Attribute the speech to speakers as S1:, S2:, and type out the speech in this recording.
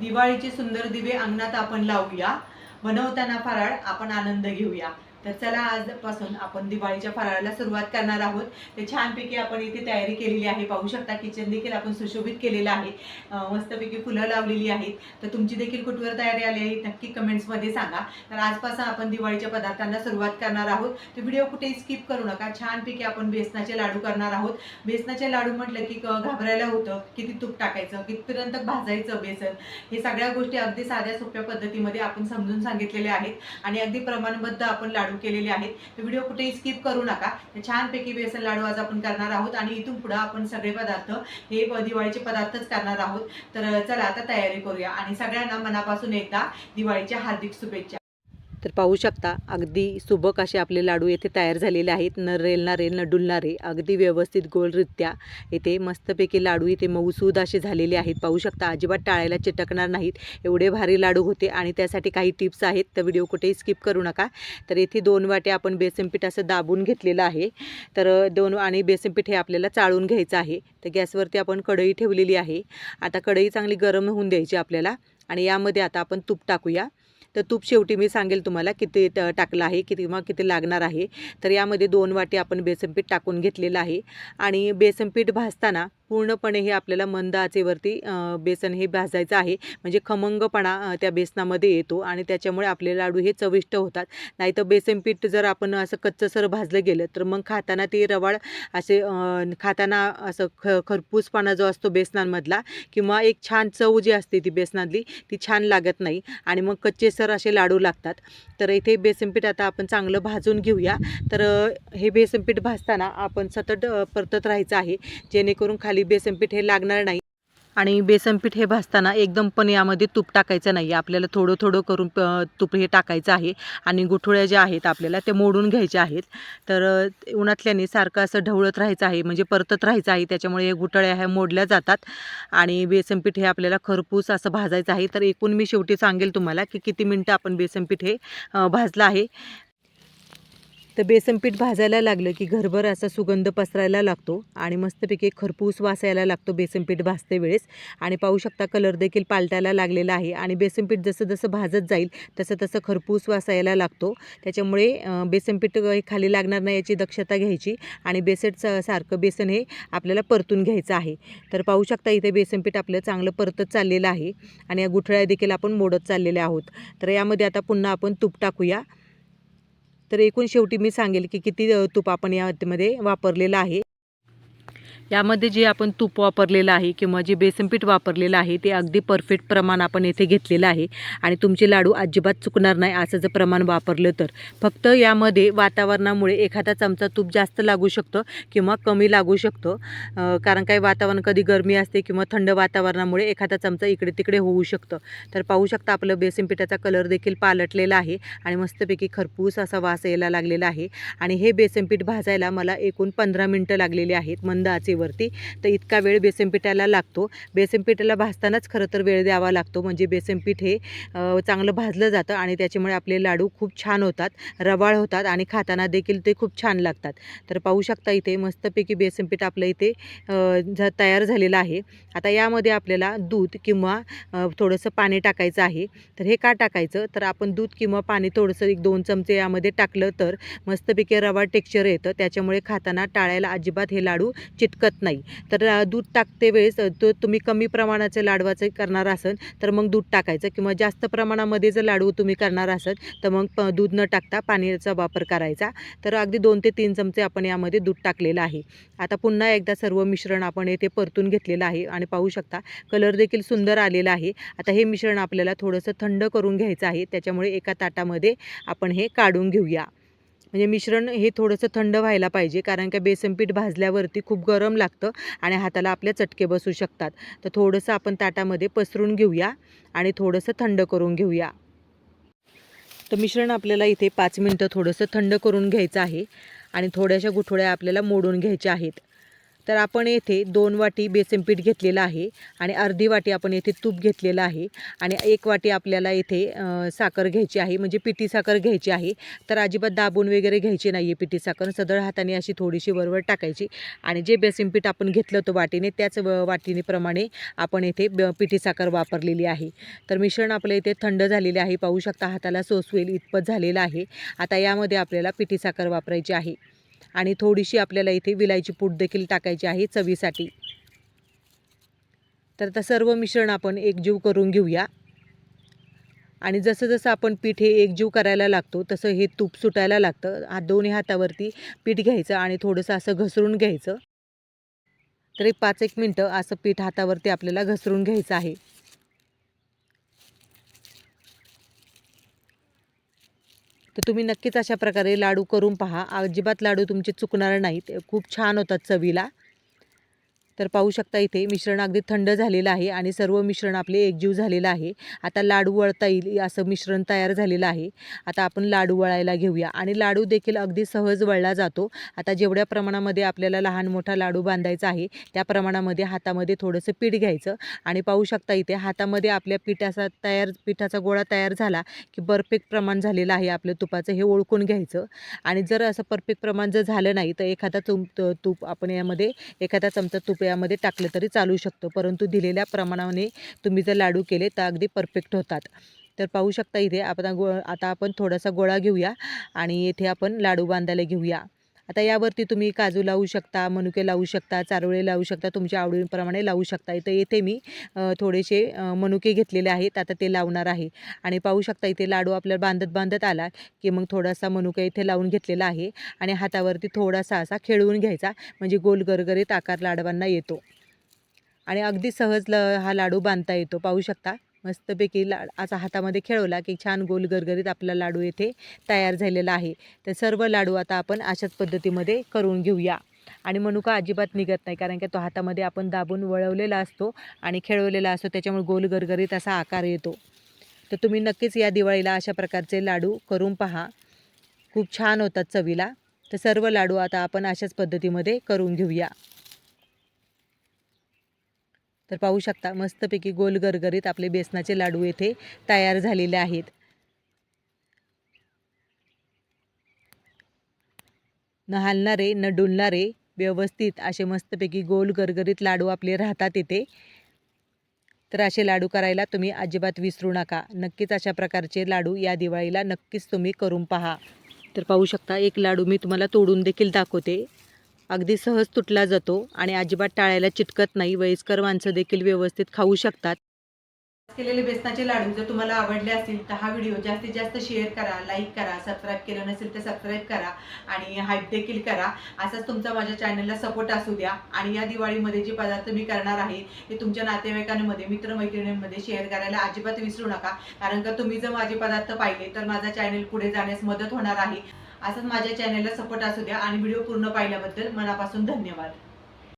S1: दिवाळीचे सुंदर दिवे अंगणात आपण लावूया. बनवताना फराळ आपण आनंद घेऊया. तर चला आजपासून आपण दिवाळीच्या फराळाला सुरुवात करणार आहोत. ते छानपैकी आपण इथे तयारी केलेली आहे. पाहू शकता किचन देखील आपण सुशोभित केलेलं आहे. मस्तपैकी फुलं लावलेली आहेत. तर तुमची देखील कुठवर तयारी आली आहे नक्की कमेंट्समध्ये सांगा. तर आजपासून आपण दिवाळीच्या पदार्थांना सुरुवात करणार आहोत. तर व्हिडिओ कुठेही स्किप करू नका. छानपैकी आपण बेसनाचे लाडू करणार आहोत. बेसनाचे लाडू म्हटलं की घाबरायला होतं. किती तूप टाकायचं कितीपर्यंत भाजायचं बेसन हे सगळ्या गोष्टी अगदी साध्या सोप्या पद्धतीमध्ये आपण समजून सांगितलेल्या आहेत. आणि अगदी प्रमाणबद्ध आपण लाडू केलेले आहेत. तर व्हिडिओ कुठेही स्किप करू नका. छानपैकी बेसन लाडू आज आपण करणार आहोत आणि इथून पुढे आपण सगळे पदार्थ हे दिवाळीचे पदार्थच करणार आहोत. तर चला आता तयारी करूया. आणि सगळ्यांना मनापासून एकदा दिवाळीच्या हार्दिक शुभेच्छा.
S2: तर पाहू शकता अगदी सुबक असे आपले लाडू येथे तयार झालेले आहेत. न रेलणारे न डुलणारे अगदी व्यवस्थित गोलरित्या येथे मस्तपैकी लाडू इथे मऊसूद असे झालेले आहेत. पाहू शकता अजिबात टाळायला चिटकणार नाहीत. एवढे भारी लाडू होते आणि त्यासाठी काही टिप्स आहेत. तर व्हिडिओ कुठेही स्किप करू नका. तर येथे दोन वाटे आपण बेसन पीठ असं दाबून घेतलेलं आहे. तर दोन आणि बेसन पीठ हे आपल्याला चाळून घ्यायचं आहे. तर गॅसवरती आपण कढई ठेवलेली आहे. आता कढई चांगली गरम होऊन द्यायची आपल्याला आणि यामध्ये आता आपण तूप टाकूया. तर तूप शेवटी मी सांगेल तुम्हाला किती टाकलं आहे किती किंवा किती लागणार आहे. तर यामध्ये दोन वाटी आपण बेसनपीठ टाकून घेतलेलं आहे. आणि बेसनपीठ भाजताना पूर्णपणे हे आपल्याला मंद आचेवरती बेसन हे भाजायचं आहे. म्हणजे खमंगपणा त्या बेसनामध्ये येतो आणि त्याच्यामुळे आपले लाडू हे चविष्ट होतात. नाही तर बेसन पीठ जर आपण असं कच्चसर भाजलं गेलं तर मग खाताना ते रवाळ असे खाताना असं ख खरपूसपणा जो असतो बेसनांमधला किंवा एक छान चव जी असते ती बेसनातली ती छान लागत नाही आणि मग कच्चेसर असे लाडू लागतात. तर इथे बेसनपीठ आता आपण चांगलं भाजून घेऊया. तर हे बेसनपीठ भाजताना आपण सतत परतत राहायचं आहे. जेणेकरून खाली बेसन पीठ हे लागणार नाही. आणि बेसन पीठ हे भाजताना एकदम पण यामध्ये तूप टाकायचं नाही आपल्याला थोडं थोडं करून तूप हे टाकायचं आहे. आणि गुठोळ्या ज्या आहेत आपल्याला ते मोडून घ्यायच्या आहेत. तर उन्हातल्याने सारखं असं ढवळत राहायचं आहे. म्हणजे परतत राहायचं आहे. त्याच्यामुळे हे गुठळ्या ह्या मोडल्या जातात. आणि बेसन पीठ हे आपल्याला खरपूस असं भाजायचं आहे. तर एकूण मी शेवटी सांगेल तुम्हाला की किती मिनटं आपण बेसन पीठ हे भाजलं आहे. तर बेसन पीठ भाजायला लागलं की घरभर असा सुगंध पसरायला लागतो आणि मस्तपैकी खरपूस वासायला लागतो बेसन पीठ भाजते वेळेस. आणि पाहू शकता कलर देखील पालटायला लागलेला आहे आणि बेसन पीठ जसं जसं भाजत जाईल तसं तसं खरपूस वासायला लागतो. त्याच्यामुळे बेसन पीठ हे खाली लागणार नाही याची दक्षता घ्यायची आणि बेसन सारखं बेसन हे आपल्याला परतून घ्यायचं आहे. तर पाहू शकता इथे बेसन पीठ आपलं चांगलं परतत चाललेलं आहे आणि या गुठळ्या देखील आपण मोडत चाललेल्या आहोत. तर यामध्ये आता पुन्हा आपण तूप टाकूया. तर एकूण शेवटी मी सांगेल की किती तूप आपण यामध्ये वापरलेलं आहे. यामध्ये जे आपण तूप वापरलेलं आहे किंवा जे बेसनपीठ वापरलेलं आहे ते अगदी परफेक्ट प्रमाण आपण येथे घेतलेलं आहे. आणि तुमचे लाडू अजिबात चुकणार नाही असं जर प्रमाण वापरलं तर. फक्त यामध्ये वातावरणामुळे एखादा चमचा तूप जास्त लागू शकतं किंवा कमी लागू शकतं. कारण काही वातावरण कधी गरमी असते किंवा थंड वातावरणामुळे एखादा चमचा इकडे तिकडे होऊ शकतं. तर पाहू शकता आपलं बेसन पिठाचा कलर देखील पालटलेला आहे आणि मस्तपैकी खरपूस असा वास यायला लागलेला आहे. आणि हे बेसनपीठ भाजायला मला एकूण पंधरा मिनटं लागलेली आहेत. मंद आचेवरती तर इतका वेळ बेसन पिठाला लागतो. बेसन पिठाला भाजतानाच खरं तर वेळ द्यावा लागतो. म्हणजे बेसन पीठ हे चांगलं भाजलं जातं आणि त्याच्यामुळे आपले लाडू खूप छान होतात रवाळ होतात आणि खाताना देखील ते खूप छान लागतात. तर पाहू शकता इथे मस्तपैकी बेसन पीठ आपलं इथे झ तयार झालेलं आहे. आता यामध्ये आपल्याला दूध किंवा थोडंसं पाणी टाकायचं आहे. तर हे का टाकायचं? तर आपण दूध किंवा पाणी थोडंसं एक दोन चमचे यामध्ये टाकलं तर मस्तपैकी रवा टेक्स्चर येतं. त्याच्यामुळे खाताना टाळायला अजिबात हे लाडू चिटकत नाही. तर दूध टाकते वेळेस तो तुम्ही कमी प्रमाणाचे लाडवाचं करणार असाल तर मग दूध टाकायचं किंवा जास्त प्रमाणामध्ये जर लाडू तुम्ही करणार असाल तर मग प दूध न टाकता पाण्याचा वापर करायचा. तर अगदी दोन ते तीन चमचे आपण यामध्ये दूध टाकलेलं आहे. आता पुन्हा एकदा सर्व मिश्रण आपण येथे परतून घेतलेलं आहे आणि पाहू शकता कलर देखील सुंदर आलेला आहे. आता हे मिश्रण आपल्याला थोडंसं थंड करून घ्यायचं आहे त्याच्यामुळे एका ताटामध्ये आपण हे काढून घेऊया. म्हणजे मिश्रण हे थोडंसं थंड व्हायला पाहिजे कारण का बेसन पीठ भाजल्यावरती खूप गरम लागतं आणि हाताला आपल्या चटके बसू शकतात. तर थोडंसं आपण ताटामध्ये पसरून घेऊया आणि थोडंसं थंड करून घेऊया. तर मिश्रण आपल्याला इथे पाच मिनटं थोडंसं थंड करून घ्यायचं आहे आणि थोड्याशा गुठोळ्या आपल्याला मोडून घ्यायच्या आहेत. तर आपण येथे दोन वाटी बेसन पीठ घेतलेलं आहे आणि अर्धी वाटी आपण येथे तूप घेतलेलं आहे आणि एक वाटी आपल्याला येथे साखर घ्यायची आहे म्हणजे पिठी साखर घ्यायची आहे. तर अजिबात दाबून वगैरे घ्यायची नाही आहे पिठी साखर. सदळ हाताने अशी थोडीशी वरवर टाकायची आणि जे बेसन पीठ आपण घेतलं होतं वाटीने त्याच व- वाटीनेप्रमाणे आपण येथे ब- पिठी साखर वापरलेली आहे. तर मिश्रण आपलं इथे थंड झालेले आहे. पाहू शकता हाताला सोसवेल इतपत झालेलं आहे. आता यामध्ये आपल्याला पिठी साखर वापरायची आहे. आणि थोडीशी आपल्याला इथे विलायची पूड देखील टाकायची आहे चवीसाठी. तर आता सर्व मिश्रण आपण एकजीव करून घेऊया. आणि जसं जसं आपण पीठ हे एकजीव करायला लागतो तसं हे तूप सुटायला लागतं. हात दोन्ही हातावरती पीठ घ्यायचं आणि थोडंसं असं घसरून घ्यायचं. तर एक पाच एक मिनटं असं पीठ हातावरती आपल्याला घसरून घ्यायचं आहे. तर तुम्ही नक्कीच अशा प्रकारे लाडू करून पहा. अजिबात लाडू तुमचे चुकणार नाहीत. खूप छान होतात चवीला. तर पाहू शकता इथे मिश्रण अगदी थंड झालेलं आहे आणि सर्व मिश्रण आपले एकजीव झालेलं आहे. आता लाडू वळता येईल असं मिश्रण तयार झालेलं आहे. आता आपण लाडू वळायला घेऊया. आणि लाडू देखील अगदी सहज वळला जातो. आता जेवढ्या प्रमाणामध्ये आपल्याला लहान मोठा लाडू बांधायचा आहे त्या प्रमाणामध्ये हातामध्ये थोडंसं पीठ घ्यायचं. आणि पाहू शकता इथे हातामध्ये आपल्या पिठाचा तयार पिठाचा गोळा तयार झाला की परफेक्ट प्रमाण झालेलं आहे आपलं तुपाचं हे ओळखून घ्यायचं. आणि जर असं परफेक्ट प्रमाण जर झालं नाही तर एखादा तुम तूप आपण यामध्ये एखादा चमचा तूप यामध्ये टाकलं तरी चालू शकतो. परंतु दिलेल्या प्रमाणाने तुम्ही जर लाडू केले तर अगदी परफेक्ट होतात. तर पाहू शकता इथे आपण गो आता आपण थोडासा गोळा घेऊया आणि येथे आपण लाडू बांधायला घेऊया. आता यावरती तुम्ही काजू लावू शकता मनुके लावू शकता चारोळे लावू शकता तुमच्या आवडीप्रमाणे लावू शकता. इथं येथे मी थोडेसे मनुके घेतलेले आहेत आता ते लावणार आहे. आणि पाहू शकता इथे लाडू आपल्याला बांधत बांधत आला की मग थोडासा मनुका इथे लावून घेतलेला आहे आणि हातावरती थोडासा असा खेळवून घ्यायचा म्हणजे गोल गरगरीत आकार लाडवांना येतो. आणि अगदी सहज ल हा लाडू बांधता येतो. पाहू शकता मस्तपैकी ला असा हातामध्ये खेळवला की छान गोल गरगरीत आपला लाडू येथे तयार झालेला आहे. तर सर्व लाडू आता आपण अशाच पद्धतीमध्ये करून घेऊया. आणि मनुका अजिबात निघत नाही कारण की तो हातामध्ये आपण दाबून वळवलेला असतो आणि खेळवलेला असतो त्याच्यामुळे गोल गरगरीत असा आकार येतो. तर तुम्ही नक्कीच या दिवाळीला अशा प्रकारचे लाडू करून पहा. खूप छान होतात चवीला. तर सर्व लाडू आता आपण अशाच पद्धतीमध्ये करून घेऊया. तर पाहू शकता मस्तपैकी गोल गरगरीत आपले बेसनाचे लाडू येथे तयार झालेले आहेत. न हालणारे न डुलणारे व्यवस्थित असे मस्तपैकी गोल गरगरीत लाडू आपले राहतात इथे. तर असे लाडू करायला तुम्ही अजिबात विसरू नका. नक्कीच अशा प्रकारचे लाडू या दिवाळीला नक्कीच तुम्ही करून पहा. तर पाहू शकता एक लाडू मी तुम्हाला तोडून देखील दाखवते. अगदी सहज तुटला जातो आणि अजिबात टाळायला चिटकत नाही. वयस्कर माणसं देखील व्यवस्थित खाऊ शकतात.
S1: केलेले बेसनाचे लाडू जर तुम्हाला आवडले असतील तर हा व्हिडिओ जास्तीत जास्त शेअर करा लाईक करा सबस्क्राईब केलं नसेल तर सबस्क्राईब करा आणि हाईप देखील करा. असाच तुमचा माझ्या चॅनलला सपोर्ट असू द्या. आणि या दिवाळीमध्ये जे पदार्थ मी करणार आहे ते तुमच्या नातेवाईकांमध्ये मित्रमैत्रिणींमध्ये शेअर करायला अजिबात विसरू नका. कारण का तुम्ही जर माझे पदार्थ पाहिले तर माझा चॅनल पुढे जाण्यास मदत होणार आहे. असंच माझ्या चॅनलला सपोर्ट असू द्या आणि व्हिडिओ पूर्ण पाहिल्याबद्दल मनापासून धन्यवाद.